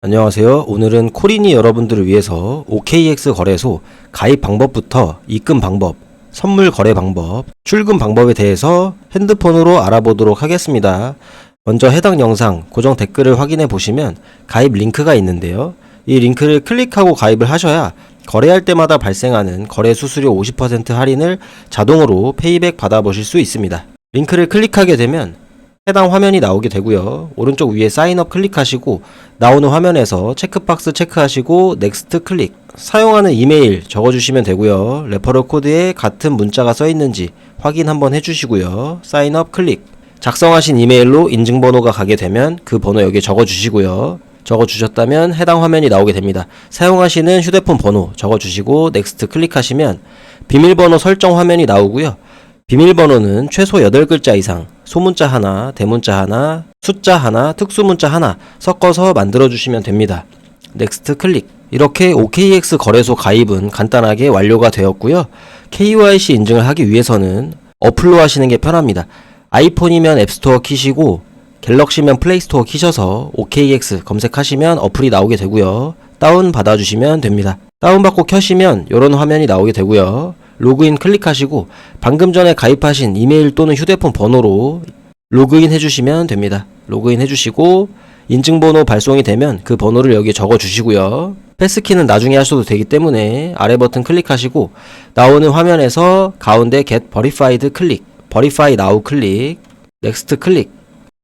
안녕하세요. 오늘은 코린이 여러분들을 위해서 OKX 거래소 가입 방법부터 입금 방법, 선물 거래 방법, 출금 방법에 대해서 핸드폰으로 알아보도록 하겠습니다. 먼저 해당 영상 고정 댓글을 확인해 보시면 가입 링크가 있는데요. 이 링크를 클릭하고 가입을 하셔야 거래할 때마다 발생하는 거래 수수료 50% 할인을 자동으로 페이백 받아보실 수 있습니다. 링크를 클릭하게 되면 해당 화면이 나오게 되고요. 오른쪽 위에 사인업 클릭하시고 나오는 화면에서 체크박스 체크하시고 넥스트 클릭 사용하는 이메일 적어주시면 되고요. 레퍼럴 코드에 같은 문자가 써 있는지 확인 한번 해주시고요. 사인업 클릭 작성하신 이메일로 인증번호가 가게 되면 그 번호 여기에 적어주시고요. 적어주셨다면 해당 화면이 나오게 됩니다. 사용하시는 휴대폰 번호 적어주시고 넥스트 클릭하시면 비밀번호 설정 화면이 나오고요. 비밀번호는 최소 8글자 이상, 소문자 하나, 대문자 하나, 숫자 하나, 특수문자 하나 섞어서 만들어주시면 됩니다. 넥스트 클릭. 이렇게 OKX 거래소 가입은 간단하게 완료가 되었고요. KYC 인증을 하기 위해서는 어플로 하시는 게 편합니다. 아이폰이면 앱스토어 키시고 갤럭시면 플레이스토어 키셔서 OKX 검색하시면 어플이 나오게 되고요. 다운 받아주시면 됩니다. 다운받고 켜시면 이런 화면이 나오게 되고요. 로그인 클릭하시고 방금 전에 가입하신 이메일 또는 휴대폰 번호로 로그인 해주시면 됩니다. 로그인 해주시고 인증번호 발송이 되면 그 번호를 여기에 적어 주시고요. 패스키는 나중에 하셔도 되기 때문에 아래 버튼 클릭하시고 나오는 화면에서 가운데 Get Verified 클릭, Verify Now 클릭, Next 클릭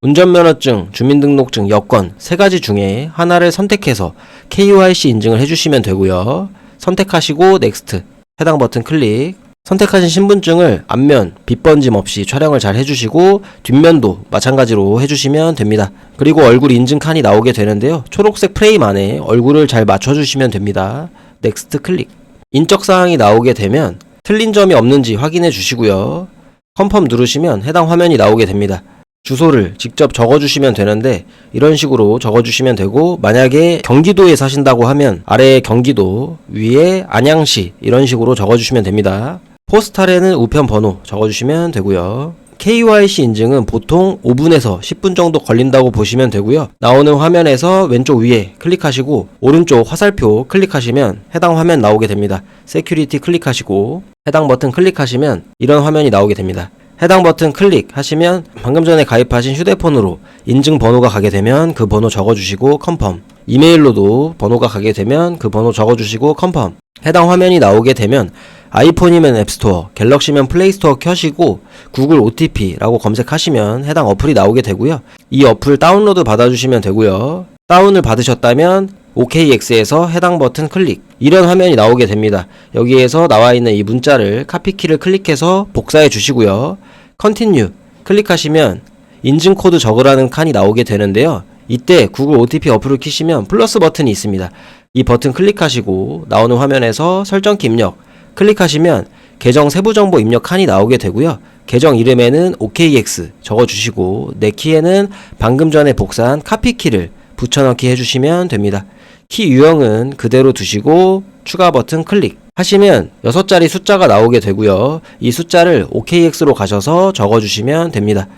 운전면허증, 주민등록증, 여권 세 가지 중에 하나를 선택해서 KYC 인증을 해주시면 되고요. 선택하시고 넥스트 해당 버튼 클릭 선택하신 신분증을 앞면 빗번짐 없이 촬영을 잘 해주시고 뒷면도 마찬가지로 해주시면 됩니다. 그리고 얼굴 인증 칸이 나오게 되는데요. 초록색 프레임 안에 얼굴을 잘 맞춰주시면 됩니다. 넥스트 클릭 인적 사항이 나오게 되면 틀린 점이 없는지 확인해 주시고요. 컨펌 누르시면 해당 화면이 나오게 됩니다. 주소를 직접 적어주시면 되는데 이런 식으로 적어주시면 되고 만약에 경기도에 사신다고 하면 아래에 경기도 위에 안양시 이런 식으로 적어주시면 됩니다. 포스탈에는 우편 번호 적어주시면 되고요. KYC 인증은 보통 5분에서 10분 정도 걸린다고 보시면 되고요. 나오는 화면에서 왼쪽 위에 클릭하시고 오른쪽 화살표 클릭하시면 해당 화면 나오게 됩니다. 세큐리티 클릭하시고 해당 버튼 클릭하시면 이런 화면이 나오게 됩니다. 해당 버튼 클릭하시면 방금 전에 가입하신 휴대폰으로 인증 번호가 가게 되면 그 번호 적어주시고 컨펌 이메일로도 번호가 가게 되면 그 번호 적어주시고 컨펌 해당 화면이 나오게 되면 아이폰이면 앱스토어, 갤럭시면 플레이스토어 켜시고 구글 OTP라고 검색하시면 해당 어플이 나오게 되고요. 이 어플 다운로드 받아주시면 되고요. 다운을 받으셨다면 OKX에서 해당 버튼 클릭 이런 화면이 나오게 됩니다. 여기에서 나와 있는 이 문자를 카피키를 클릭해서 복사해 주시고요. 컨티뉴 클릭하시면 인증 코드 적으라는 칸이 나오게 되는데요. 이때 구글 OTP 어플을 키시면 플러스 버튼이 있습니다. 이 버튼 클릭하시고 나오는 화면에서 설정키 입력 클릭하시면 계정 세부 정보 입력 칸이 나오게 되고요. 계정 이름에는 OKX 적어주시고 내 키에는 방금 전에 복사한 카피 키를 붙여넣기 해주시면 됩니다. 키 유형은 그대로 두시고 추가 버튼 클릭 하시면 6자리 숫자가 나오게 되고요. 이 숫자를 OKX로 가셔서 적어주시면 됩니다.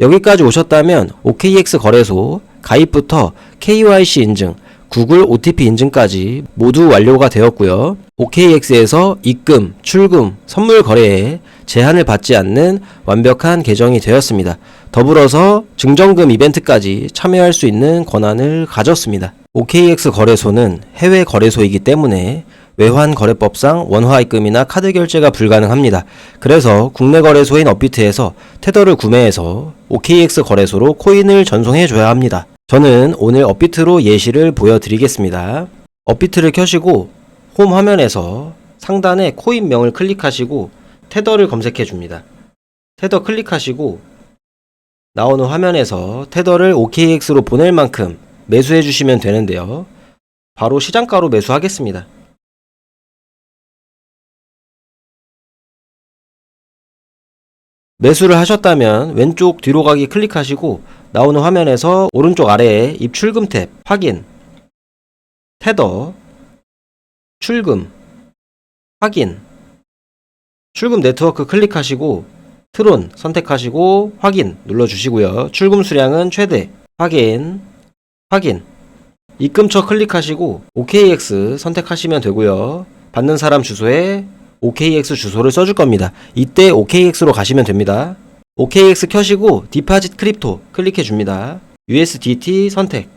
여기까지 오셨다면 OKX 거래소 가입부터 KYC 인증, 구글 OTP 인증까지 모두 완료가 되었고요. OKX에서 입금, 출금, 선물 거래에 제한을 받지 않는 완벽한 계정이 되었습니다. 더불어서 증정금 이벤트까지 참여할 수 있는 권한을 가졌습니다. OKX 거래소는 해외 거래소이기 때문에 외환 거래법상 원화 입금이나 카드 결제가 불가능합니다. 그래서 국내 거래소인 업비트에서 테더를 구매해서 OKX 거래소로 코인을 전송해 줘야 합니다. 저는 오늘 업비트로 예시를 보여드리겠습니다. 업비트를 켜시고 홈 화면에서 상단에 코인명을 클릭하시고 테더를 검색해 줍니다. 테더 클릭하시고 나오는 화면에서 테더를 OKX로 보낼 만큼 매수해 주시면 되는데요. 바로 시장가로 매수하겠습니다. 매수를 하셨다면 왼쪽 뒤로 가기 클릭하시고 나오는 화면에서 오른쪽 아래에 입출금 탭 확인 테더 출금 확인 출금 네트워크 클릭하시고 트론 선택하시고 확인 눌러주시고요. 출금 수량은 최대 확인 확인 입금처 클릭하시고 OKX 선택하시면 되고요. 받는 사람 주소에 OKX 주소를 써줄 겁니다. 이때 OKX로 가시면 됩니다. OKX 켜시고 디파짓 크립토 클릭해 줍니다. USDT 선택.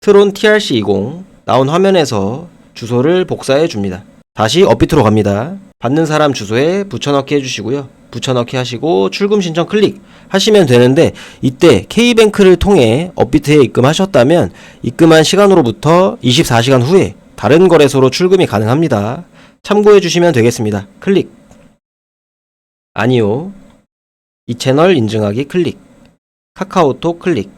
트론 TRC20 나온 화면에서 주소를 복사해 줍니다. 다시 업비트로 갑니다. 받는 사람 주소에 붙여넣기 해주시고요. 붙여넣기 하시고 출금 신청 클릭 하시면 되는데 이때 K뱅크를 통해 업비트에 입금하셨다면 입금한 시간으로부터 24시간 후에 다른 거래소로 출금이 가능합니다. 참고해 주시면 되겠습니다. 클릭. 아니요. 이 채널 인증하기 클릭. 카카오톡 클릭.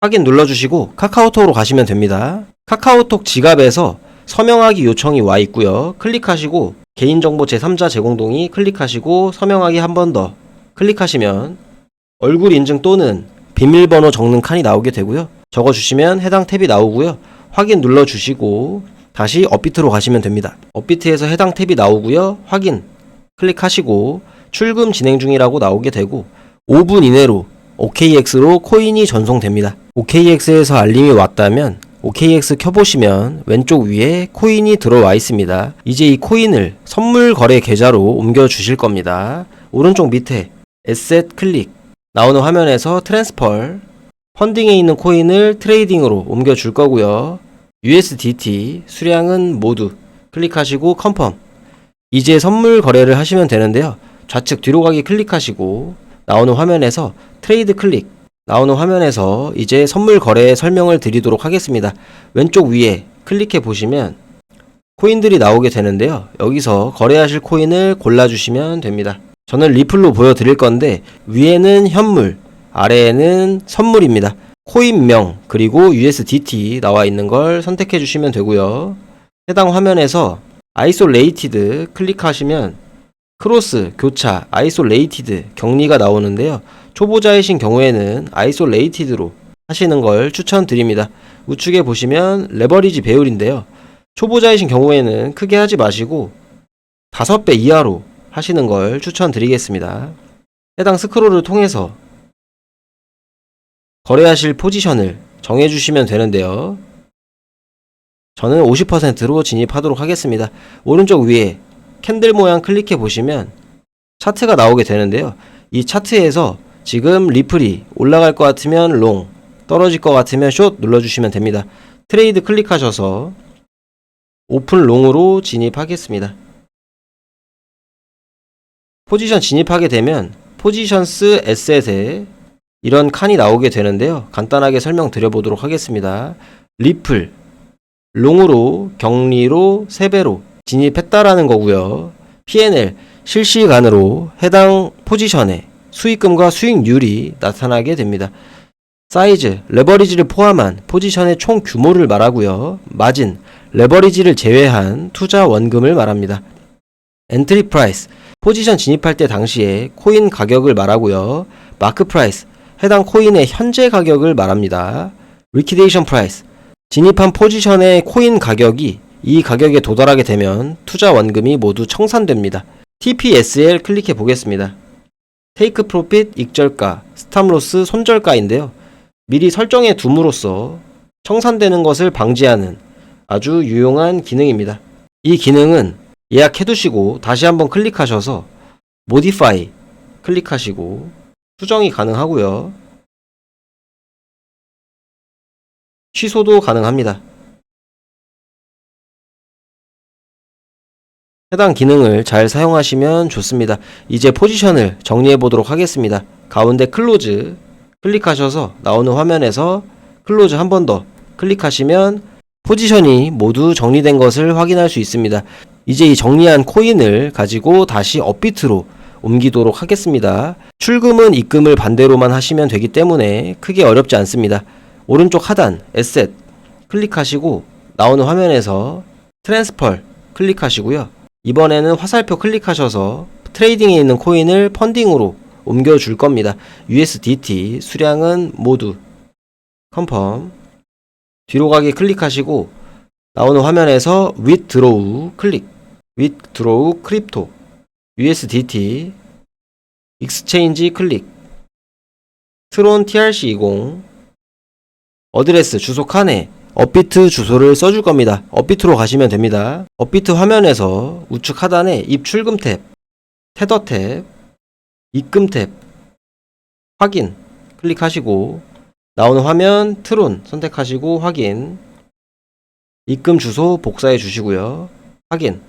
확인 눌러주시고 카카오톡으로 가시면 됩니다. 카카오톡 지갑에서 서명하기 요청이 와 있고요. 클릭하시고 개인정보 제3자 제공 동의 클릭하시고 서명하기 한 번 더 클릭하시면 얼굴 인증 또는 비밀번호 적는 칸이 나오게 되고요. 적어주시면 해당 탭이 나오고요. 확인 눌러주시고 다시 업비트로 가시면 됩니다. 업비트에서 해당 탭이 나오고요. 확인 클릭하시고 출금 진행 중이라고 나오게 되고 5분 이내로 OKX로 코인이 전송됩니다. OKX에서 알림이 왔다면 OKX 켜보시면 왼쪽 위에 코인이 들어와 있습니다. 이제 이 코인을 선물 거래 계좌로 옮겨 주실 겁니다. 오른쪽 밑에 에셋 클릭 나오는 화면에서 트랜스펄 펀딩에 있는 코인을 트레이딩으로 옮겨 줄 거고요. USDT 수량은 모두 클릭하시고 컨펌 이제 선물 거래를 하시면 되는데요. 좌측 뒤로 가기 클릭하시고 나오는 화면에서 트레이드 클릭 나오는 화면에서 이제 선물 거래 설명을 드리도록 하겠습니다. 왼쪽 위에 클릭해 보시면 코인들이 나오게 되는데요. 여기서 거래하실 코인을 골라주시면 됩니다. 저는 리플로 보여드릴 건데 위에는 현물, 아래에는 선물입니다. 코인명 그리고 USDT 나와 있는 걸 선택해 주시면 되고요. 해당 화면에서 아이솔레이티드 클릭하시면 크로스, 교차, 아이솔레이티드 격리가 나오는데요. 초보자이신 경우에는 아이솔레이티드로 하시는 걸 추천드립니다. 우측에 보시면 레버리지 배율인데요. 초보자이신 경우에는 크게 하지 마시고 5배 이하로 하시는 걸 추천드리겠습니다. 해당 스크롤을 통해서 거래하실 포지션을 정해주시면 되는데요. 저는 50%로 진입하도록 하겠습니다. 오른쪽 위에 캔들 모양 클릭해 보시면 차트가 나오게 되는데요. 이 차트에서 지금 리플이 올라갈 것 같으면 롱, 떨어질 것 같으면 숏 눌러주시면 됩니다. 트레이드 클릭하셔서 오픈 롱으로 진입하겠습니다. 포지션 진입하게 되면 포지션스 에셋에 이런 칸이 나오게 되는데요. 간단하게 설명드려 보도록 하겠습니다. 리플, 롱으로 격리로 3배로 진입했다라는 거고요. PNL 실시간으로 해당 포지션에 수익금과 수익률이 나타나게 됩니다. 사이즈, 레버리지를 포함한 포지션의 총 규모를 말하고요. 마진, 레버리지를 제외한 투자 원금을 말합니다. 엔트리 프라이스, 포지션 진입할 때 당시에 코인 가격을 말하고요. 마크 프라이스, 해당 코인의 현재 가격을 말합니다. 리퀴데이션 프라이스, 진입한 포지션의 코인 가격이 이 가격에 도달하게 되면 투자 원금이 모두 청산됩니다. TPSL 클릭해 보겠습니다. 테이크 프로핏 익절가, 스탑로스 손절가인데요. 미리 설정해 둠으로써 청산되는 것을 방지하는 아주 유용한 기능입니다. 이 기능은 예약해 두시고 다시 한번 클릭하셔서 모디파이 클릭하시고 수정이 가능하고요. 취소도 가능합니다. 해당 기능을 잘 사용하시면 좋습니다. 이제 포지션을 정리해 보도록 하겠습니다. 가운데 클로즈 클릭하셔서 나오는 화면에서 클로즈 한 번 더 클릭하시면 포지션이 모두 정리된 것을 확인할 수 있습니다. 이제 이 정리한 코인을 가지고 다시 업비트로 옮기도록 하겠습니다. 출금은 입금을 반대로만 하시면 되기 때문에 크게 어렵지 않습니다. 오른쪽 하단 에셋 클릭하시고 나오는 화면에서 트랜스펄 클릭하시고요. 이번에는 화살표 클릭하셔서 트레이딩에 있는 코인을 펀딩으로 옮겨 줄 겁니다. USDT 수량은 모두 컨펌 뒤로 가기 클릭하시고 나오는 화면에서 withdraw 클릭 withdraw 크립토 USDT 익스체인지 클릭 트론 TRC20 어드레스 주소 칸에 업비트 주소를 써줄 겁니다. 업비트로 가시면 됩니다. 업비트 화면에서 우측 하단에 입출금 탭, 테더 탭, 입금 탭, 확인 클릭하시고 나오는 화면 트론 선택하시고 확인 입금 주소 복사해 주시고요. 확인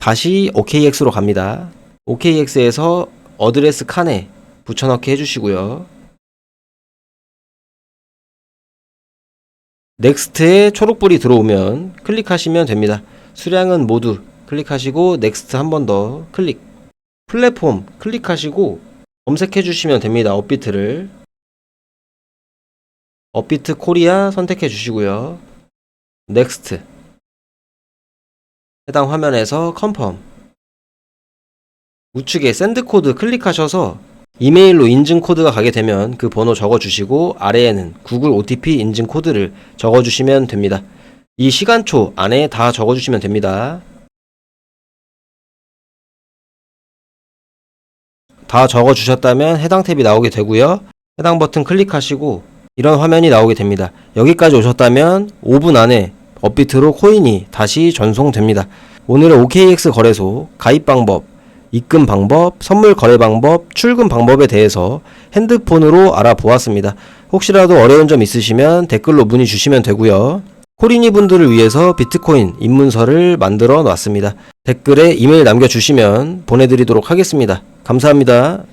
다시 OKX로 갑니다. OKX에서 어드레스 칸에 붙여넣기 해주시고요. 넥스트에 초록불이 들어오면 클릭하시면 됩니다. 수량은 모두 클릭하시고 넥스트 한 번 더 클릭. 플랫폼 클릭하시고 검색해 주시면 됩니다. 업비트를. 업비트 코리아 선택해 주시고요. 넥스트. 해당 화면에서 컨펌. 우측에 샌드 코드 클릭하셔서 이메일로 인증 코드가 가게 되면 그 번호 적어 주시고 아래에는 구글 OTP 인증 코드를 적어 주시면 됩니다. 이 시간초 안에 다 적어 주시면 됩니다. 다 적어 주셨다면 해당 탭이 나오게 되고요. 해당 버튼 클릭하시고 이런 화면이 나오게 됩니다. 여기까지 오셨다면 5분 안에 업비트로 코인이 다시 전송됩니다. 오늘은 OKX 거래소 가입 방법, 입금 방법, 선물 거래 방법, 출금 방법에 대해서 핸드폰으로 알아보았습니다. 혹시라도 어려운 점 있으시면 댓글로 문의 주시면 되고요. 코리니 분들을 위해서 비트코인 입문서를 만들어 놨습니다. 댓글에 이메일 남겨주시면 보내드리도록 하겠습니다. 감사합니다.